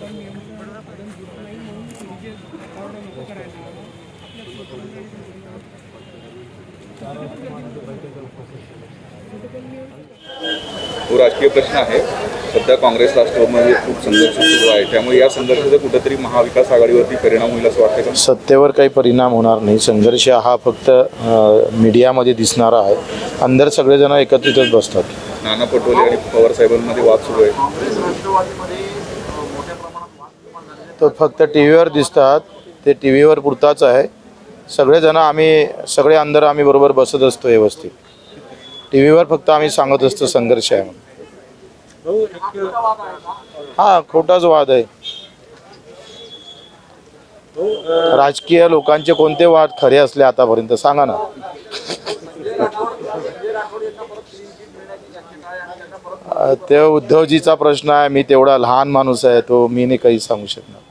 पण नाही म्हणून नको करायला तो राजकीय प्रश्न आहे. सध्या काँग्रेस राष्ट्रवादीमध्ये खूप संघर्ष सुरू आहे. त्यामुळे या संघर्षाचा कुठेतरी महाविकास आघाडीवरती परिणाम होईल असं वाटतं सत्तेवर काही परिणाम होणार नाही. संघर्ष हा फक्त मीडियामध्ये दिसणारा आहे. अंदर सगळेजण एकत्रितच बसतात. नाना पटोले आणि पवार साहेबांमध्ये वाद सुरू आहे. तो फक्त टी व्हीवर दिसतात. ते टी व्हीवर पुरताच आहे. सगळेजण आम्ही सगळे अंदर आम्ही बरोबर बसत असतो व्यवस्थित. टी व्हीवर फक्त आम्ही सांगत असतो संघर्ष आहे म्हणून. हा खोटाच वाद आहे. राजकीय लोकांचे कोणते वाद खरे असले आतापर्यंत? सांगा ना. ते उद्धवजीचा प्रश्न आहे मी तेवढा लहान माणूस आहे तो मी नाही काही सांगू शकणार.